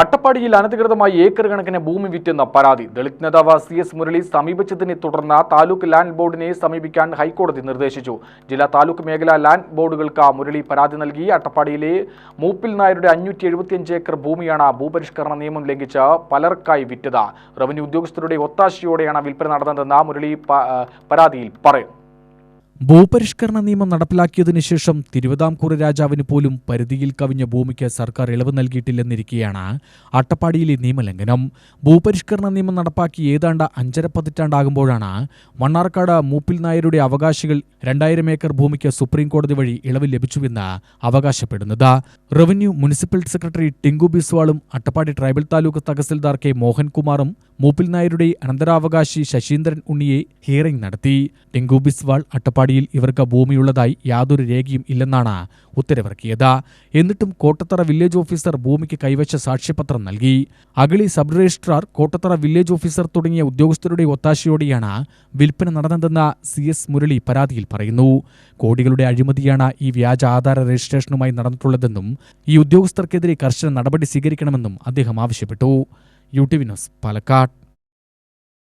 അട്ടപ്പാടിയിൽ അനധികൃതമായി ഏക്കർ കണക്കിന് ഭൂമി വിറ്റെന്ന പരാതി. ദളിത് നേതാവ് സി എസ് മുരളി സമീപിച്ചതിനെ തുടർന്ന് താലൂക്ക് ലാൻഡ് ബോർഡിനെ സമീപിക്കാൻ ഹൈക്കോടതി നിർദ്ദേശിച്ചു. ജില്ലാ താലൂക്ക് മേഖലാ ലാൻഡ് ബോർഡുകൾക്ക് മുരളി പരാതി നൽകി. അട്ടപ്പാടിയിലെ മൂപ്പിൽ നായരുടെ അഞ്ഞൂറ്റി എഴുപത്തിയഞ്ച് ഏക്കർ ഭൂമിയാണ് ഭൂപരിഷ്കരണ നിയമം ലംഘിച്ച് പലർക്കായി വിറ്റത്. റവന്യൂ ഉദ്യോഗസ്ഥരുടെ ഒത്താശയോടെയാണ് വിൽപ്പന നടന്നതെന്ന് മുരളി പരാതിയിൽ പറയുന്നു ഭൂപരിഷ്കരണ നിയമം നടപ്പിലാക്കിയതിനു ശേഷം തിരുവിതാംകൂർ രാജാവിന് പോലും പരിധിയിൽ കവിഞ്ഞ ഭൂമിക്ക് സർക്കാർ ഇളവ് നൽകിയിട്ടില്ലെന്നിരിക്കെയാണ് അട്ടപ്പാടിയിലെ നിയമലംഘനം. ഭൂപരിഷ്കരണ നിയമം നടപ്പാക്കി ഏതാണ്ട് അഞ്ചര പതിറ്റാണ്ടാകുമ്പോഴാണ് മണ്ണാർക്കാട് മൂപ്പിൽ നായരുടെ അവകാശികൾ രണ്ടായിരം ഏക്കർ ഭൂമിക്ക് സുപ്രീംകോടതി വഴി ഇളവ് ലഭിച്ചുവെന്ന് അവകാശപ്പെടുന്നത്. റവന്യൂ മുനിസിപ്പൽ സെക്രട്ടറി ടിങ്കു ബിസ്വാളും അട്ടപ്പാടി ട്രൈബൽ താലൂക്ക് തഹസിൽദാർ കെ മോഹൻകുമാറും മൂപ്പിൽ നായരുടെ അനന്തരാവകാശി ശശീന്ദ്രൻ ഉണ്ണിയെ ഹിയറിംഗ് നടത്തി. ടെങ്കു ബിസ്വാൾ അട്ടപ്പാടിയിൽ ഇവർക്ക് ഭൂമിയുള്ളതായി യാതൊരു രേഖയും ഇല്ലെന്നാണ് ഉത്തരവിറക്കിയത്. എന്നിട്ടും കോട്ടത്തറ വില്ലേജ് ഓഫീസർ ഭൂമിക്ക് കൈവച്ച സാക്ഷ്യപത്രം നൽകി. Agali sub registrar Kottathara village officer തുടങ്ങിയ ഉദ്യോഗസ്ഥരുടെ ഒത്താശയോടെയാണ് വിൽപ്പന നടന്നതെന്ന് സി എസ് മുരളി പരാതിയിൽ പറയുന്നു. കോടികളുടെ അഴിമതിയാണ് ഈ വ്യാജ ആധാര രജിസ്ട്രേഷനുമായി നടന്നിട്ടുള്ളതെന്നും ഈ ഉദ്യോഗസ്ഥർക്കെതിരെ കർശന നടപടി സ്വീകരിക്കണമെന്നും അദ്ദേഹം ആവശ്യപ്പെട്ടു. U T V news Palakkad.